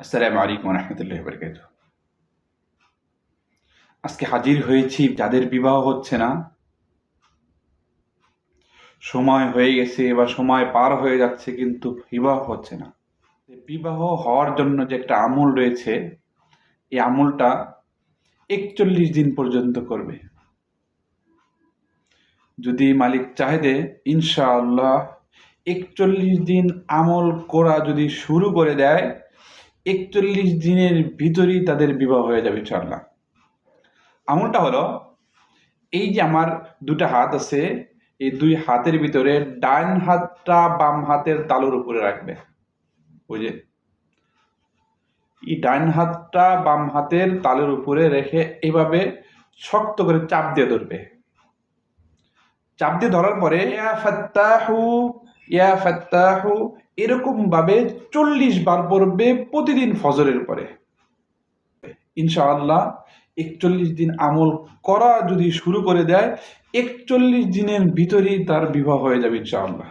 আসসালামু আলাইকুম রহমতুল্লাহ বরকাত আজকে হাজির হয়েছি যাদের বিবাহ হচ্ছে না, সময় হয়ে গেছে বা সময় পার হয়ে যাচ্ছে কিন্তু বিবাহ হচ্ছে না। বিবাহ হওয়ার জন্য যে একটা আমল রয়েছে, এই আমলটা একচল্লিশ দিন পর্যন্ত করবে। যদি মালিক চাহিদে ইনশাআল্লাহ একচল্লিশ দিন আমল করা যদি শুরু করে দেয় একচল্লিশ দিনের ভিতরেই তাদের বিবাহ হয়ে যাবে ইনশাআল্লাহ। আমলটা হলো, এই যে আমার দুটা হাত আছে, এই দুই হাতের ভিতরে ডান হাতটা বাম হাতের তালুর উপরে রাখবে। বুঝে এই ডান হাতটা বাম হাতের তালুর উপরে রেখে এভাবে শক্ত করে চাপ দিয়ে ধরবে। চাপ দিয়ে ধরার পরে ইয়া ফাত্তাহু এরকমভাবে চল্লিশ বার পড়বে প্রতিদিন ফজরের পরে ইনশাআল্লাহ একচল্লিশ দিন আমল করা যদি শুরু করে দেয়, একচল্লিশ দিনের ভিতরেই তার বিবাহ হয়ে যাবে ইনশাআল্লাহ।